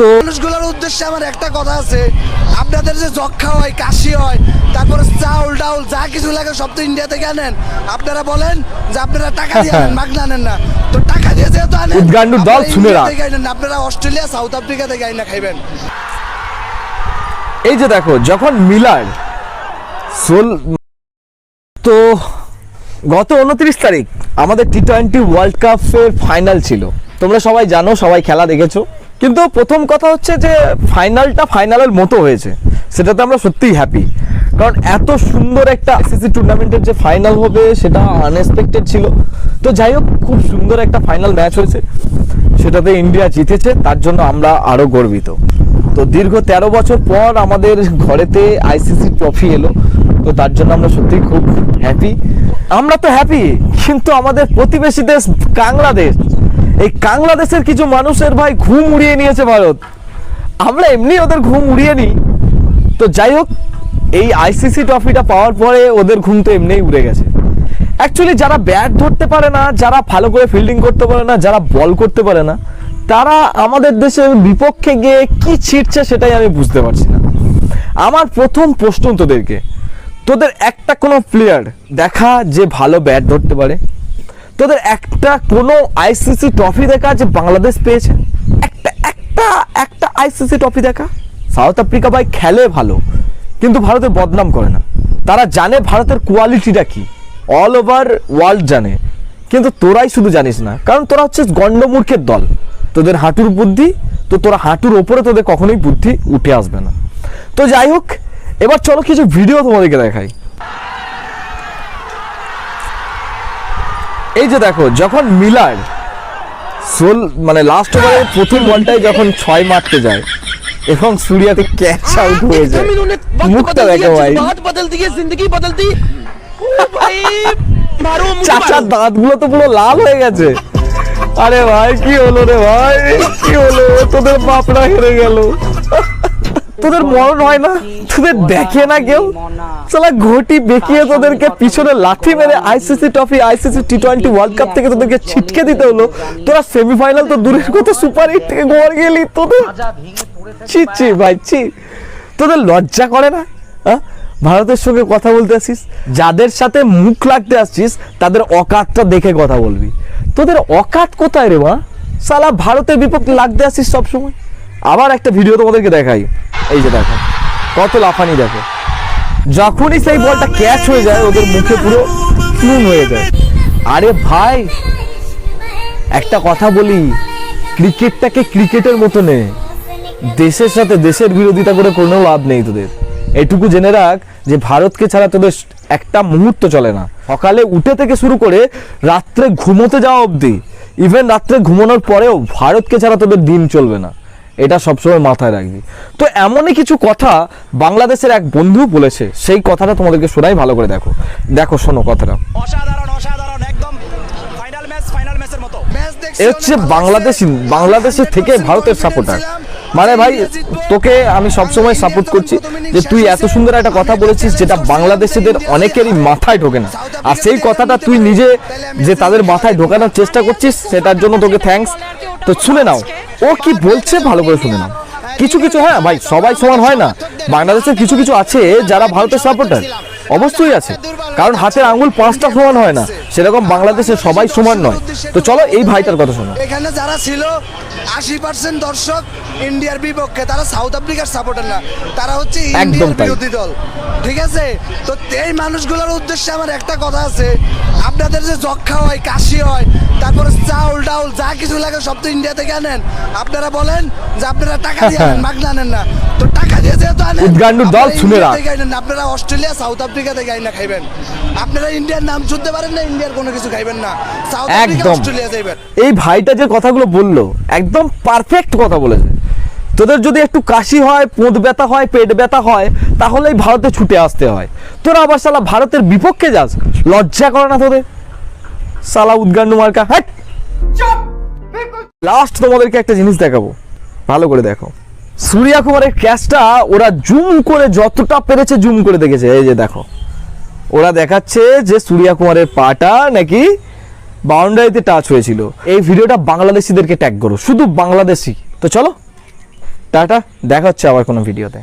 তো মানুষগুলোর উদ্দেশ্যে আমার একটা কথা আছে। আপনাদের যে যক্ষা হয় কাশি হয় তারপরে চাউল ডাউল যা কিছু লাগে সব তো ইন্ডিয়া থেকে আনেন। আপনারা বলেন যে আপনারা টাকা দিয়ে আনেন মাগনা আনেন না। তো টাকা দিয়ে যেহেতু আনেন উদ্গান্ডুর দল শুনে রাখ। আপনারা অস্ট্রেলিয়া সাউথ আফ্রিকা থেকে আইনা খাইবেন। এই যে দেখো যখন মিলার সোল তো গত উনত্রিশ তারিখ আমাদের টি টোয়েন্টি ওয়ার্ল্ড কাপের ফাইনাল ছিল। তোমরা সবাই জানো সবাই খেলা দেখেছ। কিন্তু প্রথম কথা হচ্ছে যে ফাইনালটা ফাইনালের মতো হয়েছে। সেটাতে আমরা সত্যিই হ্যাপি কারণ এত সুন্দর একটা আইসিসি টুর্নামেন্টের যে ফাইনাল হবে, সেটা আনএক্সপেক্টেড ছিল। তো যাই হোক, খুব সুন্দর একটা ফাইনাল ম্যাচ হয়েছে। সেটাতে ইন্ডিয়া জিতেছে, তার জন্য আমরা আরও গর্বিত। তো দীর্ঘ তেরো বছর পর আমাদের ঘরেতে আইসিসি ট্রফি এলো। তো তার জন্য আমরা সত্যি খুব হ্যাপি আমরা তো হ্যাপি কিন্তু আমাদের প্রতিবেশী দেশ বাংলাদেশ। এই বাংলাদেশের কিছু মানুষের ভাই ঘুম উড়িয়ে নিয়েছে ভারত। আমরা এমনি ওদের ঘুম উড়িয়ে নিই। তো যাই হোক, এই আইসিসি ট্রফিটা পাওয়ার পরে ওদের ঘুম তো এমনিই উড়ে গেছে। অ্যাকচুয়ালি যারা ব্যাট ধরতে পারে না, যারা ভালো করে ফিল্ডিং করতে পারে না, যারা বল করতে পারে না, তারা আমাদের দেশের বিপক্ষে গিয়ে কি ছিটছে সেটাই আমি বুঝতে পারছি না। আমার প্রথম প্রশ্ন তোদেরকে, তোদের একটা কোনো প্লেয়ার দেখা যে ভালো ব্যাট ধরতে পারে? তোদের একটা কোনো আইসিসি ট্রফি দেখা যে বাংলাদেশ পেয়েছে? একটা একটা একটা আইসিসি ট্রফি দেখা। সাউথ আফ্রিকা ভাই খেলে ভালো, কিন্তু ভারতের বদনাম করে না। তারা জানে ভারতের কোয়ালিটিটা কি। অল ওভার ওয়ার্ল্ড জানে। কিন্তু তোরাই শুধু জানিস না, কারণ তোরা হচ্ছে গণ্ডমূর্খের দল। তোদের হাঁটুর বুদ্ধি, তো তোরা হাঁটুর ওপরে তোদের কখনোই বুদ্ধি উঠে আসবে না। তো যাই হোক, এবার চলো কিছু ভিডিও তোমাদেরকে দেখাই। এই যে দেখো যখন মিলার সোল মানে লাস্ট ওভারে প্রথম বলটায় যখন ছয় মারতে যায় এবং সুরিয়াতে ক্যাচ আউট হয়ে যায়। মুখটা দেখো ভাই দাঁত বদল দিয়ে জিন্দগি বদল দি চাচার দাঁতগুলো তো পুরো লাল হয়ে গেছে। আরে ভাই কি হলো রে ভাই? কি হলো? তোদের বাপরা হেরে গেল। তোদের মরণ হয় না? তোদের দেখে না কেউ? সালা ঘটি বেঁকিয়ে তোদেরকে পিছনে লাথি মেরে ICC trophy ICC T twenty world cup থেকে তোদেরকে ছিটকে দিতে হলো। তোরা সেমিফাইনাল তো দূরের কথা সুপার এইট থেকে গোয়ার গেলি তোদের। ছি ভাই, ছি। তোদের লজ্জা করে না? হ্যাঁ? ভারতের সঙ্গে কথা বলতে আসিস, যাদের সাথে মুখ লাগতে আসছিস তাদের অকাতটা দেখে কথা বলবি। তোদের অকাত কোথায় রে মা? সালা ভারতের বিপক্ষে লাগতে আসিস সবসময়। আবার একটা ভিডিও তোমাদেরকে দেখাই। এই যে দেখো, কত লাফানি দেখো। যখনই সেই বলটা ক্যাচ হয়ে যায়, ওদের মুখে পুরো চুন হয়ে যায়। আরে ভাই, একটা কথা বলি, ক্রিকেটটাকে ক্রিকেটের মতো নে। দেশের সাথে দেশের বিরোধিতা করে কোনো লাভ নেই তোদের। এটুকু জেনে রাখ যে ভারতকে ছাড়া তোদের একটা মুহূর্ত চলে না। সকালে উঠে থেকে শুরু করে রাত্রে ঘুমোতে যাওয়া অবধি ইভেন রাত্রে ঘুমানোর পরেও ভারতকে ছাড়া তোদের দিন চলবে না। এটা সবসময় মাথায় রাখবি তো এমনই কিছু কথা বাংলাদেশের এক বন্ধু বলেছে সেই কথাটা তোমাদেরকে শোনাই ভালো করে দেখো দেখো শোনো কথাটা অসাধারণ অসাধারণ একদম ফাইনাল ম্যাচ ফাইনাল ম্যাচের মতো ম্যাচ দেখছি এ হচ্ছে বাংলাদেশি। বাংলাদেশের থেকে ভারতের সাপোর্টার। মানে ভাই, তোকে আমি সবসময় সাপোর্ট করছি যে তুই এত সুন্দর একটা কথা বলেছিস যেটা বাংলাদেশিদের অনেকেরই মাথায় ঢোকে না। আর সেই কথাটা তুই নিজে যে তাদের মাথায় ঢোকানোর চেষ্টা করছিস, সেটার জন্য তোকে থ্যাঙ্কস তো শুনে নাও, ও কি বলছে ভালো করে শুনে নাও। কিছু কিছু হ্যাঁ ভাই, সবাই সমান হয় না। বাংলাদেশের কিছু কিছু আছে যারা ভারতের সাপোর্টার অবশ্যই আছে। কারণ হাতের আঙুল পাঁচটা সমান হয় না। সেরকম বাংলাদেশের সবাই সমান নয়। তো চলো এই ভাইটার কথা শোনো। এখানে যারা ছিল আশি পার্সেন্ট দর্শক ইন্ডিয়ার বিপক্ষে তারা সাউথ আফ্রিকার সাপোর্টার না। তারা হচ্ছে ইন্ডিয়ার বিরোধী দল। ঠিক আছে? তো এই মানুষগুলোর উদ্দেশ্যে আমার একটা কথা আছে। আপনাদের যে যক্ষা হয় কাশি হয় তারপরে চাউল ডাউল যা কিছু লাগে সব তো ইন্ডিয়া থেকে আনেন। আপনারা বলেন যে আপনারা টাকা দিয়ে আনেন মাগনা আনেন না। তো টাকা দিয়ে যেহেতু আনেন উদ্গান্ডুর দল শুনে ইন্ডিয়া রাখ। থেকে আনেন। না, আপনারা অস্ট্রেলিয়া সাউথ আফ্রিকা থেকে আইনা খাইবেন। আপনারা ইন্ডিয়ার নাম শুনতে পারেন না ইন্ডিয়ার কোনো কিছু খাইবেন না। সাউথ আফ্রিকা অস্ট্রেলিয়া যাইবেন। এই ভাইটা যে কথাগুলো বলল একদম পারফেক্ট কথা বলেছে। তোদের যদি একটু কাশি হয়, পোঁত ব্যথা হয়, পেট ব্যথা হয়, তাহলেই ভারতে ছুটে আসতে হয়। তোরা আবার সালা ভারতের বিপক্ষে যাস। লজ্জা করে না তোদের? সালা উদ্গান্ডু মার্কা হ্যাট লাস্ট তোমাদেরকে একটা জিনিস দেখাবো। ভালো করে দেখো। সূর্যা কুমারের ক্যাচটা ওরা জুম করে যতটা পেরেছে জুম করে দেখেছে। এই যে দেখো। ওরা দেখাচ্ছে যে সূর্যা কুমারের পাটা নাকি বাউন্ডারিতে টাচ হয়েছিল। এই ভিডিওটা বাংলাদেশিদেরকে ট্যাগ করো, শুধু বাংলাদেশি। তো চলো, টাটা, দেখা হচ্ছে আবার কোনো ভিডিওতে।